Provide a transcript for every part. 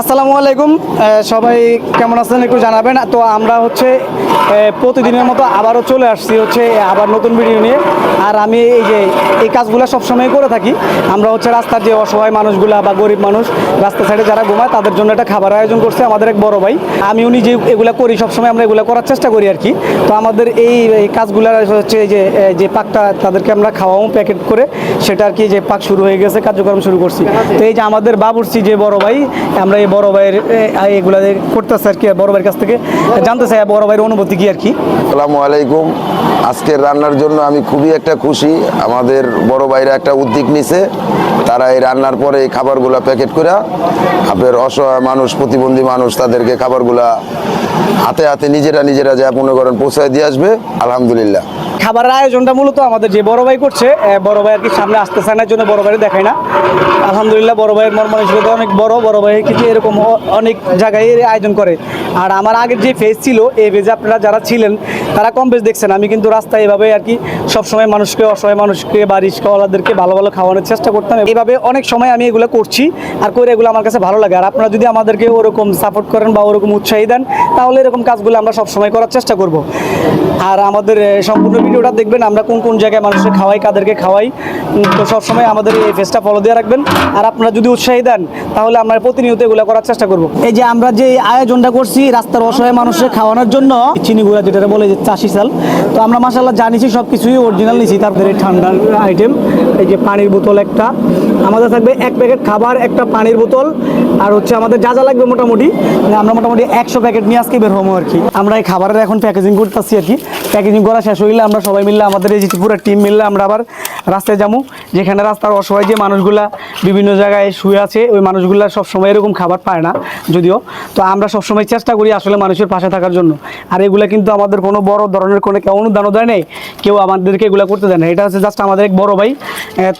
আসসালামু আলাইকুম। সবাই কেমন আছেন একটু জানাবেন। তো আমরা হচ্ছে প্রতিদিনের মতো আবারও চলে আসছি হচ্ছে, আবার নতুন ভিডিও নিয়ে। আর আমি এই যে, এই কাজগুলো সবসময় করে থাকি। আমরা হচ্ছে রাস্তার যে অসহায় মানুষগুলা বা গরিব মানুষ, রাস্তা সাইডে যারা ঘুমায়, তাদের জন্য একটা খাবার আয়োজন করছে আমাদের এক বড় ভাই। আমি উনি যে এগুলো করি, সবসময় আমরা এগুলো করার চেষ্টা করি আর কি। তো আমাদের এই কাজগুলো হচ্ছে এই যে যে পাকটা তাদেরকে আমরা খাওয়াও প্যাকেট করে, সেটা আর কি যে পাক শুরু হয়ে গেছে, কার্যক্রম শুরু করছি। তো এই যে আমাদের বাবুর্চি যে বড় ভাই, আমরা বড় ভাইয়ের এগুলা করতেছে আর কি, বড় ভাইয়ের কাছ থেকে, জানতে চাই বড় ভাইয়ের অনুভূতি কি আর কি? আসসালামু আলাইকুম। আজকের রান্নার জন্য আমি খুবই একটা খুশি। আমাদের বড় ভাইরা একটা উদ্যোগ নিছে। তারা এই রান্নার পরে এই খাবারগুলো প্যাকেট করে আপনার অসহায় মানুষ, প্রতিবন্ধী মানুষ, তাদেরকে খাবারগুলা হাতে হাতে নিজেরা নিজেরা যা মনে করেন পৌঁছায় দিয়ে আসবে, আলহামদুলিল্লাহ। খাবারের আয়োজনটা মূলত আমাদের যে বড় ভাই করছে বড় ভাই আর কি সামনে আসতে চায় না জন্য বড় ভাই দেখায় না। আলহামদুলিল্লাহ, বড় ভাইয়ের মন মানসিকতা অনেক বড় বড় ভাই কিছু এরকম অনেক জায়গায় আয়োজন করে। আর আমার আগের যে ফেজ ছিল, এই ফেজে আপনারা যারা ছিলেন, তারা কম বেশ দেখছেন। আমি কিন্তু রাস্তায় এভাবে আর কি সবসময় মানুষকে, অসহায় মানুষকে বা রিস্কাওয়ালাদেরকে ভালো ভালো খাওয়ানোর চেষ্টা করতাম। এইভাবে অনেক সময় আমি এগুলো করছি, আর করে এগুলো আমার কাছে ভালো লাগে। আর আপনারা যদি আমাদেরকে ওরকম সাপোর্ট করেন বা ওরকম উৎসাহী দেন তাহলে এরকম কাজগুলো আমরা সবসময় করার চেষ্টা করব। আর আমাদের সম্পূর্ণ ভিডিওটা দেখবেন আমরা কোন কোন জায়গায় মানুষকে খাওয়াই কাদেরকে খাওয়াই তো সবসময় আমাদের এই ফেসটা ফলো দিয়ে রাখবেন। আর আপনারা যদি উৎসাহী দেন তাহলে আমরা প্রতিনিয়ত এগুলো করার চেষ্টা করব। এই যে আমরা যে আয়োজনটা করছি রাস্তার অসহায় মানুষের খাওয়ানোর জন্য চিনি চিনিগুড়া যেটা বলে যে চাষি চাল তো আমরা মাসাল্লাহ জানিছি সব কিছুই অরিজিনাল নিছি তারপরে ঠান্ডার আইটেম এই যে পানির বোতল একটা আমাদের থাকবে এক প্যাকেট খাবার, একটা পানির বোতল, আর হচ্ছে আমাদের যা যা লাগবে মোটামুটি। মানে আমরা মোটামুটি একশো প্যাকেট নিয়ে আজকে বের হব আর কি। আমরা এই খাবারের এখন প্যাকেজিং করতেছি আর কি। প্যাকেজিং করা শেষ হইলে আমরা সবাই মিললে আমাদের এই যে পুরো টিম মিললে আমরা আবার রাস্তায় যাব যেখানে রাস্তার অসহায় যে মানুষগুলা বিভিন্ন জায়গায় শুয়ে আছে, ওই মানুষগুলা সবসময় এরকম খাবার পায় না, যদিও। তো আমরা সবসময় চেষ্টা করি আসলে মানুষের পাশে থাকার জন্য। আর এগুলা কিন্তু আমাদের কোনো বড় ধরনের কোনো কেউ অনুদানও দেয় নেই, কেউ আমাদেরকে এগুলো করতে দেয় না। এটা হচ্ছে জাস্ট আমাদের এক বড় ভাই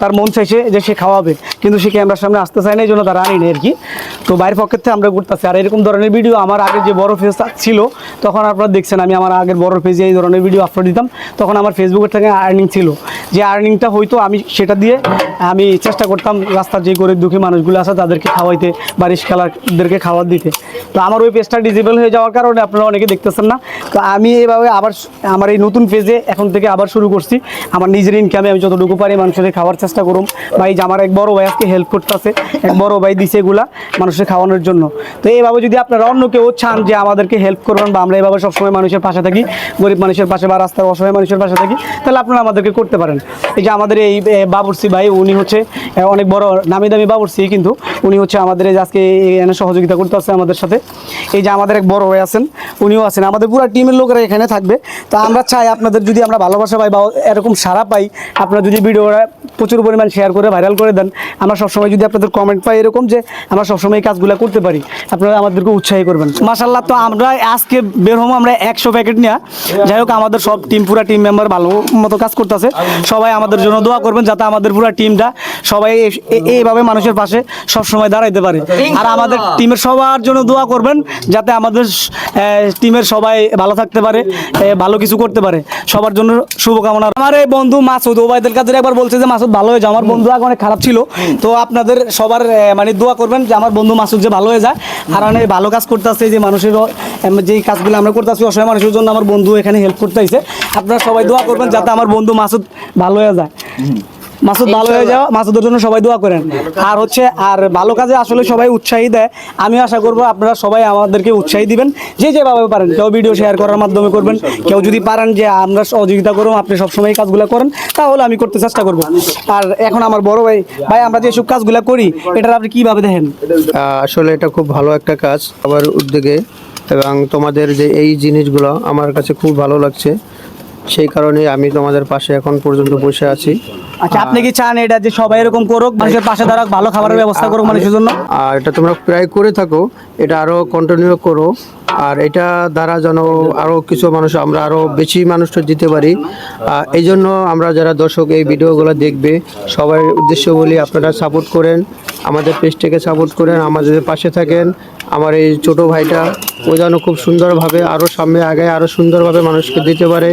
তার মন চাইছে যে সে খাওয়াবে, কিন্তু সে ক্যামেরার সামনে আসতে চায় না, এই জন্য তারা আনি না আর কি। তো বাইরের পক্ষের থেকে আমরা করতেছি আর এরকম ধরনের ভিডিও আমার আগে যে বড় ফেজ ছিল, তখন আপনারা দেখছেন, আমি আমার আগের বড় পেজে এই ধরনের ভিডিও আপলোড দিতাম, তখন আমার ফেসবুকের থেকে আর্নিং ছিল। যে আর্নিংটা হয়তো আমি সেটা দিয়ে আমি চেষ্টা করতাম রাস্তার যে গরিব দুঃখী মানুষগুলো আছে তাদেরকে খাওয়াইতে বা রিস্কালারদেরকে খাবার দিতে। তো আমার ওই পেজটা ডিজেবল হয়ে যাওয়ার কারণে আপনারা অনেকে দেখতেছেন না। তো আমি এইভাবে আবার আমার এই নতুন পেজে এখন থেকে আবার শুরু করছি। আমার নিজের ইনকামে আমি যতটুকু পারি মানুষের খাওয়ার চেষ্টা করুম। বা এই যে আমার এক বড় ভাই আজকে হেল্প করতেছে, এক বড় ভাই দিছে এগুলা মানুষের খাওয়ানোর জন্য। তো এইভাবে যদি আপনারা অন্য কেউ চান যে আমাদেরকে হেল্প করবেন বা আমরা এইভাবে সবসময় মানুষের পাশে থাকি, গরিব মানুষের পাশে বা রাস্তার অসহায় মানুষের পাশে থাকি, তাহলে আপনারা আমাদেরকে করতে পারেন। এই যে আমাদের এই বাবুরসি ভাই, উনি হচ্ছে অনেক বড় নামি দামি বাবুরসি কিন্তু। উনি হচ্ছে আমাদের আজকে এখানে সহযোগিতা করতে আসছে আমাদের সাথে। এই যে আমাদের এক বড় ভাই আছেন, উনিও আছেন। আমাদের পুরো টিমের লোকেরা এখানে থাকবে। তো আমরা চাই আপনাদের যদি আমরা ভালোবাসা পাই বা এরকম সারা পাই, আপনারা যদি ভিডিওটা প্রচুর পরিমাণ শেয়ার করে ভাইরাল করে দেন। আমরা সবসময় যদি আপনাদের কমেন্ট পাই এরকম যে আমরা সবসময় এই কাজগুলো করতে পারি। আপনারা আমাদেরকে উৎসাহী করবেন। মাসাল্লাহ তো আমরা আজকে বের হব আমরা একশো প্যাকেট নিয়ে। যাই হোক আমাদের সব টিম পুরা টিম মেম্বার ভালো মতো কাজ করতেছে। সবাই আমাদের জন্য দোয়া করবেন যাতে আমাদের পুরা টিমটা সবাই এইভাবে মানুষের পাশে সবসময় দাঁড়াইতে পারে। আর আমাদের টিমের সবার জন্য দোয়া করবেন যাতে আমাদের টিমের সবাই ভালো থাকতে পারে ভালো কিছু করতে পারে। সবার জন্য শুভকামনা। আমার এই বন্ধু মাসুদ ওবায়দুল কাদের একবার বলছে যে মাসুদ ভালো হয়ে যায় আমার বন্ধু আগে অনেক খারাপ ছিল। তো আপনাদের সবার মানে দোয়া করবেন যে আমার বন্ধু মাসুদ যে ভালো হয়ে যায়। আর অনেক ভালো কাজ করতে আসছে যে মানুষের যে কাজগুলো আমরা করতে আসছি অসহায় মানুষের জন্য আমার বন্ধু এখানে হেল্প করতে আসছে আপনারা সবাই দোয়া করবেন যাতে আমার বন্ধু মাসুদ ভালো হয়ে যায়। মাসুদ ভালো হয়ে যাওয়া মাসুদের জন্য সবাই দোয়া করেন। আর হচ্ছে, আর ভালো কাজে আসলে সবাই উৎসাহী দেয়। আমি আশা করব আপনারা সবাই আমাদেরকে উৎসাহী দিবেন। যে যেভাবে পারেন, কেউ ভিডিও শেয়ার করার মাধ্যমে করবেন। কেউ যদি পারেন যে আমরা সহযোগিতা করব, আপনি সবসময় এই কাজগুলো করেন, তাহলে আমি করতে চেষ্টা করব। আর এখন আমার বড় ভাই ভাই, আমরা যেসব কাজগুলো করি, এটার আপনি কীভাবে দেখেন? আসলে এটা খুব ভালো একটা কাজ আমার উদ্যোগে। এবং তোমাদের যে এই জিনিসগুলো আমার কাছে খুব ভালো লাগছে। সেই কারণে আমি তোমাদের পাশে এখন পর্যন্ত বসে আছি। আচ্ছা আপনি কি চান এটা যে সবাই এরকম করুক মানুষের পাশে দাঁড়াক ভালো খাবারের ব্যবস্থা করুক মানুষের জন্য? আর এটা তোমরা প্রায় করে থাকো এটা আরও কন্টিনিউ করো। আর এটা দ্বারা যেন আরও কিছু মানুষ আমরা আরও বেশি মানুষটা দিতে পারি। এই জন্য আমরা যারা দর্শক এই ভিডিওগুলো দেখবে সবার উদ্দেশ্য বলি আপনারা সাপোর্ট করেন। আমাদের পেজটাকে সাপোর্ট করেন আমাদের পাশে থাকেন, আমার এই ছোট ভাইটা, ও যেন খুব সুন্দরভাবে আরও সামনে আগে আরও সুন্দরভাবে মানুষকে দিতে পারে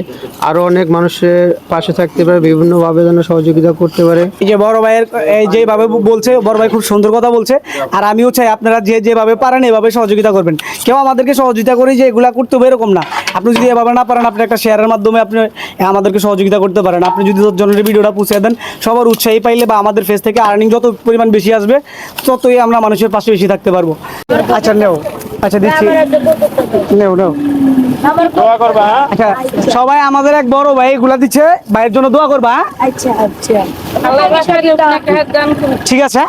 আরও অনেক মানুষের পাশে থাকতে পারে, বিভিন্নভাবে যেন সহযোগিতা করতে পারে। এই যে বড় ভাইয়ের, এই যেভাবে বলছে, বড় ভাই খুব সুন্দর কথা বলছে, আর আমিও চাই আপনারা যে যেভাবে পারেন, এভাবে সহযোগিতা করবেন। কেউ আমাদেরকে সহযোগিতা করে যে এগুলা করতে হবে এরকম না। আপনি যদি এভাবে না পারেন, আপনি একটা শেয়ারের মাধ্যমে আপনি আমাদেরকে সহযোগিতা করতে পারেন। আপনি যদি দশজনের ভিডিওটা পৌঁছে দেন, সবার উৎসাহী পাইলে বা আমাদের ফেস থেকে আর্নিং যত পরিমাণ বেশি আসবে ততই আমরা মানুষের পাশে বেশি থাকতে পারব। আচ্ছা নেও। আচ্ছা দিচ্ছি। নেও নেও। আচ্ছা সবাই আমাদের এক বড় ভাই গুলা দিচ্ছে। ভাইয়ের জন্য দোয়া করবা হ্যাঁ? আচ্ছা আচ্ছা। করুন। ঠিক আছে?